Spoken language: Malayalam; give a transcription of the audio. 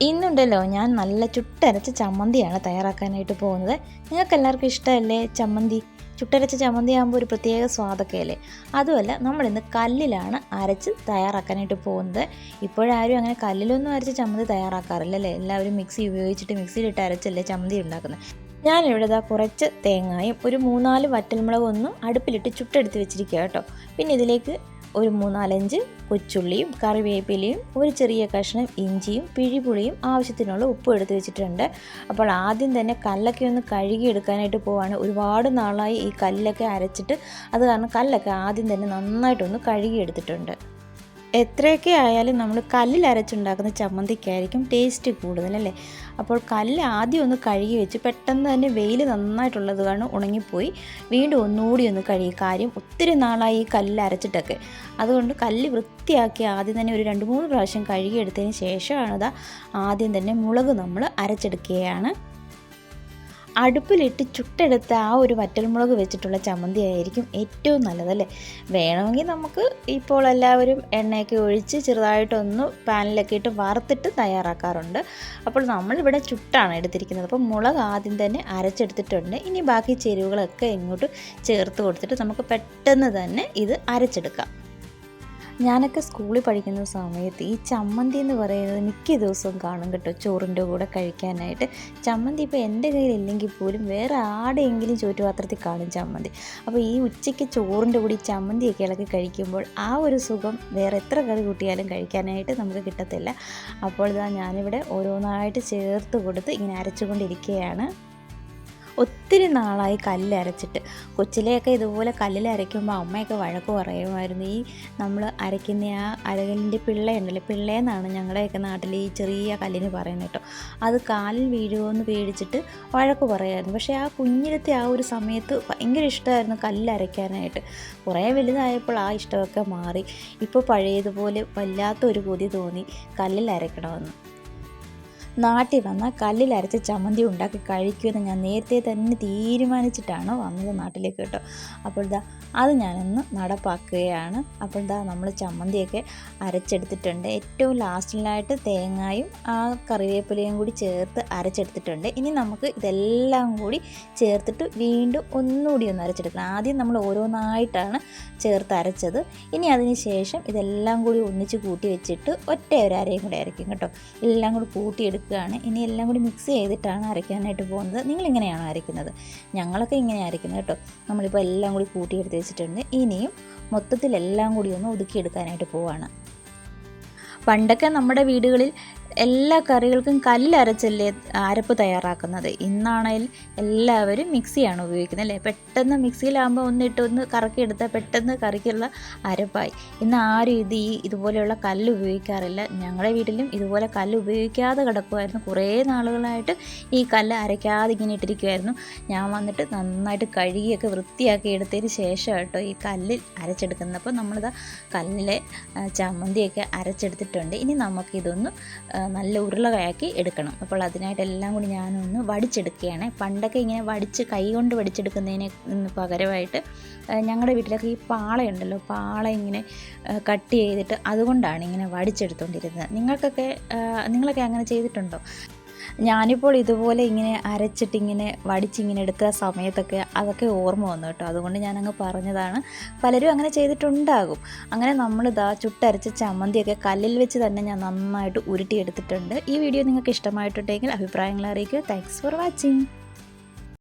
ഇന്നുണ്ടല്ലോ ഞാൻ നല്ല ചുട്ടരച്ച ചമ്മന്തിയാണ് തയ്യാറാക്കാനായിട്ട് പോകുന്നത്. നിങ്ങൾക്ക് എല്ലാവർക്കും ഇഷ്ടമല്ലേ ചമ്മന്തി? ചുട്ടരച്ച ചമ്മന്തി ആകുമ്പോൾ ഒരു പ്രത്യേക സ്വാദൊക്കെ അല്ലേ? അതുമല്ല നമ്മളിന്ന് കല്ലിലാണ് അരച്ച് തയ്യാറാക്കാനായിട്ട് പോകുന്നത്. ഇപ്പോഴാരും അങ്ങനെ കല്ലിലൊന്നും അരച്ച് ചമ്മന്തി തയ്യാറാക്കാറില്ല അല്ലേ? എല്ലാവരും മിക്സി ഉപയോഗിച്ചിട്ട് മിക്സിയിലിട്ട് അരച്ചല്ലേ ചമ്മന്തി ഉണ്ടാക്കുന്നത്. ഞാനിവിടെ ഇതാ കുറച്ച് തേങ്ങായും ഒരു മൂന്നാൽ വറ്റൽമുളകൊന്നും അടുപ്പിലിട്ട് ചുട്ടെടുത്ത് വെച്ചിരിക്കുക കേട്ടോ. പിന്നെ ഇതിലേക്ക് ഒരു മൂന്നാലഞ്ച് കൊച്ചുള്ളിയും കറിവേപ്പിലയും ഒരു ചെറിയ കഷ്ണം ഇഞ്ചിയും പിഴിപുളിയും ആവശ്യത്തിനുള്ള ഉപ്പും എടുത്ത് വെച്ചിട്ടുണ്ട്. അപ്പോൾ ആദ്യം തന്നെ കല്ലൊക്കെ ഒന്ന് കഴുകി എടുക്കാനായിട്ട് പോവാണ്. ഒരുപാട് നാളായി ഈ കല്ലൊക്കെ അരച്ചിട്ട് അത് കാരണം കല്ലൊക്കെ ആദ്യം തന്നെ നന്നായിട്ടൊന്ന് കഴുകി എടുത്തിട്ടുണ്ട് എത്രയൊക്കെ ആയാലും നമ്മൾ കല്ലിൽ അരച്ചുണ്ടാക്കുന്ന ചമ്മന്തിക്കായിരിക്കും ടേസ്റ്റ് കൂടുതൽ അല്ലേ അപ്പോൾ കല്ല് ആദ്യം ഒന്ന് കഴുകി വെച്ച് പെട്ടെന്ന് തന്നെ വെയിൽ നന്നായിട്ടുള്ളത് കാരണം ഉണങ്ങിപ്പോയി. വീണ്ടും ഒന്നുകൂടി ഒന്ന് കഴുകി. കാര്യം ഒത്തിരി നാളായി ഈ കല്ല് അരച്ചിട്ടൊക്കെ. അതുകൊണ്ട് കല്ല് വൃത്തിയാക്കി ആദ്യം തന്നെ ഒരു രണ്ട് മൂന്ന് പ്രാവശ്യം കഴുകിയെടുത്തതിന് ശേഷമാണ് ആദ്യം തന്നെ മുളക് നമ്മൾ അരച്ചെടുക്കുകയാണ്. അടുപ്പിലിട്ട് ചുട്ടെടുത്ത ആ ഒരു വറ്റൽമുളക് വെച്ചിട്ടുള്ള ചമ്മന്തി ആയിരിക്കും ഏറ്റവും നല്ലതല്ലേ വേണമെങ്കിൽ നമുക്ക് ഇപ്പോൾ എല്ലാവരും എണ്ണയൊക്കെ ഒഴിച്ച് ചെറുതായിട്ടൊന്ന് പാനിലൊക്കെ ഇട്ട് വറുത്തിട്ട് തയ്യാറാക്കാറുണ്ട്. അപ്പോൾ നമ്മളിവിടെ ചുട്ടാണ് എടുത്തിരിക്കുന്നത്. അപ്പോൾ മുളക് ആദ്യം തന്നെ അരച്ചെടുത്തിട്ടുണ്ട്. ഇനി ബാക്കി ചേരുവകളൊക്കെ ഇങ്ങോട്ട് ചേർത്ത് കൊടുത്തിട്ട് നമുക്ക് പെട്ടെന്ന് തന്നെ ഇത് അരച്ചെടുക്കാം. ഞാനൊക്കെ സ്കൂളിൽ പഠിക്കുന്ന സമയത്ത് ഈ ചമ്മന്തി എന്ന് പറയുന്നത് മിക്ക ദിവസവും കാണും കേട്ടോ. ചോറിന്റെ കൂടെ കഴിക്കാനായിട്ട്. ചമ്മന്തി ഇപ്പോൾ എന്റെ കയ്യിലില്ലെങ്കിൽ പോലും വേറെ ആടെയെങ്കിലും ചോറ്റുപാത്രത്തിൽ കാണും ചമ്മന്തി. അപ്പോൾ ഈ ഉച്ചയ്ക്ക് ചോറിന്റെ കൂടി ചമ്മന്തിയൊക്കെ ഇളക്കി കഴിക്കുമ്പോൾ ആ ഒരു സുഖം വേറെ എത്ര കറി കൂട്ടിയാലും കഴിക്കാനായിട്ട് നമുക്ക് കിട്ടത്തില്ല. അപ്പോൾ ഇതാ ഞാനിവിടെ ഓരോന്നായിട്ട് ചേർത്ത് കൊടുത്ത് ഇങ്ങനെ അരച്ചുകൊണ്ടിരിക്കുകയാണ്. ഒത്തിരി നാളായി കല്ലരച്ചിട്ട് കൊച്ചിലെയൊക്കെ ഇതുപോലെ കല്ലിൽ അരയ്ക്കുമ്പോൾ അമ്മയൊക്കെ വഴക്ക് പറയുമായിരുന്നു. ഈ നമ്മൾ അരയ്ക്കുന്ന ആ അരകലിന്റെ പിള്ളയുണ്ടല്ലോ പിള്ളയെന്നാണ് ഞങ്ങളുടെയൊക്കെ നാട്ടിൽ ഈ ചെറിയ കല്ലിന് പറയുന്നത് കേട്ടോ. അത് കാലിൽ വീഴുമോ പേടിച്ചിട്ട് വഴക്ക് പറയുമായിരുന്നു പക്ഷേ ആ കുഞ്ഞിലത്തെ ആ ഒരു സമയത്ത് ഭയങ്കര ഇഷ്ടമായിരുന്നു കല്ലരയ്ക്കാനായിട്ട് കുറേ വലുതായപ്പോൾ ആ ഇഷ്ടമൊക്കെ മാറി. ഇപ്പോൾ പഴയതുപോലെ വല്ലാത്തൊരു കൊതി തോന്നി കല്ലിൽ അരയ്ക്കണമെന്ന്. നാട്ടിൽ വന്നാൽ കല്ലിൽ അരച്ച ചമ്മന്തി ഉണ്ടാക്കി കഴിക്കുമെന്ന് ഞാൻ നേരത്തെ തന്നെ തീരുമാനിച്ചിട്ടാണ് വന്നത് നാട്ടിലേക്ക് കേട്ടോ. അപ്പോൾ ഇതാ അത് ഞാനൊന്ന് നടപ്പാക്കുകയാണ്. അപ്പോൾ ഇതാ നമ്മൾ ചമ്മന്തിയൊക്കെ അരച്ചെടുത്തിട്ടുണ്ട്. ഏറ്റവും ലാസ്റ്റിലായിട്ട് തേങ്ങായും ആ കറിവേപ്പിലയും കൂടി ചേർത്ത് അരച്ചെടുത്തിട്ടുണ്ട്. ഇനി നമുക്ക് ഇതെല്ലാം കൂടി ചേർത്തിട്ട് വീണ്ടും ഒന്നുകൂടി ഒന്ന് അരച്ചെടുക്കണം. ആദ്യം നമ്മൾ ഓരോന്നായിട്ടാണ് ചേർത്ത് അരച്ചത്. ഇനി അതിന് ശേഷം ഇതെല്ലാം കൂടി ഒന്നിച്ച് കൂട്ടി വെച്ചിട്ട് ഒറ്റ ഒരു അരയും കൂടി അരയ്ക്കും കേട്ടോ. എല്ലാം കൂടി കൂട്ടിയെടുക്കും എടുക്കുകയാണ്. ഇനി എല്ലാം കൂടി മിക്സ് ചെയ്തിട്ടാണ് അരയ്ക്കാനായിട്ട് പോകുന്നത്. നിങ്ങൾ ഇങ്ങനെയാണോ അരയ്ക്കുന്നത്? ഞങ്ങളൊക്കെ ഇങ്ങനെ അരയ്ക്കുന്നത് കേട്ടോ. നമ്മളിപ്പോൾ എല്ലാം കൂടി കൂട്ടിയെടുത്ത് വെച്ചിട്ടുണ്ട്. ഇനിയും മൊത്തത്തിൽ എല്ലാം കൂടി ഒന്ന് ഒതുക്കിയെടുക്കാനായിട്ട് പോവാണ്. പണ്ടൊക്കെ നമ്മുടെ വീടുകളിൽ എല്ലാ കറികൾക്കും കല്ലരച്ചല്ലേ അരപ്പ് തയ്യാറാക്കുന്നത്. ഇന്നാണെങ്കിൽ എല്ലാവരും മിക്സിയാണ് ഉപയോഗിക്കുന്നത് അല്ലേ? പെട്ടെന്ന് മിക്സിയിലാകുമ്പോൾ ഒന്നിട്ട് ഒന്ന് കറക്കിയെടുത്താൽ പെട്ടെന്ന് കറിക്കുള്ള അരപ്പായി. ഇന്ന് ആരും ഇത് ഈ ഇതുപോലെയുള്ള കല്ല് ഉപയോഗിക്കാറില്ല. ഞങ്ങളുടെ വീട്ടിലും ഇതുപോലെ കല്ല് ഉപയോഗിക്കാതെ കിടക്കുമായിരുന്നു. കുറേ നാളുകളായിട്ട് ഈ കല്ല് അരയ്ക്കാതെ ഇങ്ങനെ ഇട്ടിരിക്കുമായിരുന്നു ഞാൻ വന്നിട്ട് നന്നായിട്ട് കഴുകിയൊക്കെ വൃത്തിയാക്കി എടുത്തതിന് ശേഷം കേട്ടോ ഈ കല്ലിൽ അരച്ചെടുക്കുന്നത്. അപ്പോൾ നമ്മളിതാ കല്ലിലെ ചമ്മന്തിയൊക്കെ അരച്ചെടുത്തിട്ടുണ്ട്. ഇനി നമുക്കിതൊന്ന് നല്ല ഉരുളകയാക്കി എടുക്കണം. അപ്പോൾ അതിനായിട്ട് എല്ലാം കൂടി ഞാനൊന്ന് വടിച്ചെടുക്കുകയാണ്. പണ്ടൊക്കെ ഇങ്ങനെ വടിച്ച് കൈ കൊണ്ട് വടിച്ചെടുക്കുന്നതിന് പകരമായിട്ട് ഞങ്ങളുടെ വീട്ടിലൊക്കെ ഈ പാളയുണ്ടല്ലോ. പാള ഇങ്ങനെ കട്ട് ചെയ്തിട്ട് അതുകൊണ്ടാണ് ഇങ്ങനെ വടിച്ചെടുത്തുകൊണ്ടിരുന്നത് നിങ്ങൾക്കൊക്കെ നിങ്ങളൊക്കെ അങ്ങനെ ചെയ്തിട്ടുണ്ടോ? ഞാനിപ്പോൾ ഇതുപോലെ ഇങ്ങനെ അരച്ചിട്ടിങ്ങനെ വടിച്ചിങ്ങനെ എടുത്ത സമയത്തൊക്കെ അതൊക്കെ ഓർമ്മ വന്നു കേട്ടോ. അതുകൊണ്ട് ഞാനങ്ങ് പറഞ്ഞതാണ്. പലരും അങ്ങനെ ചെയ്തിട്ടുണ്ടാകും. അങ്ങനെ നമ്മളിതാ ചുട്ടരച്ച ചമ്മന്തിയൊക്കെ കല്ലിൽ വെച്ച് തന്നെ ഞാൻ നന്നായിട്ട് ഉരുട്ടിയെടുത്തിട്ടുണ്ട്. ഈ വീഡിയോ നിങ്ങൾക്ക് ഇഷ്ടമായിട്ടുണ്ടെങ്കിൽ അഭിപ്രായങ്ങൾ അറിയിക്കുക. Thanks for watching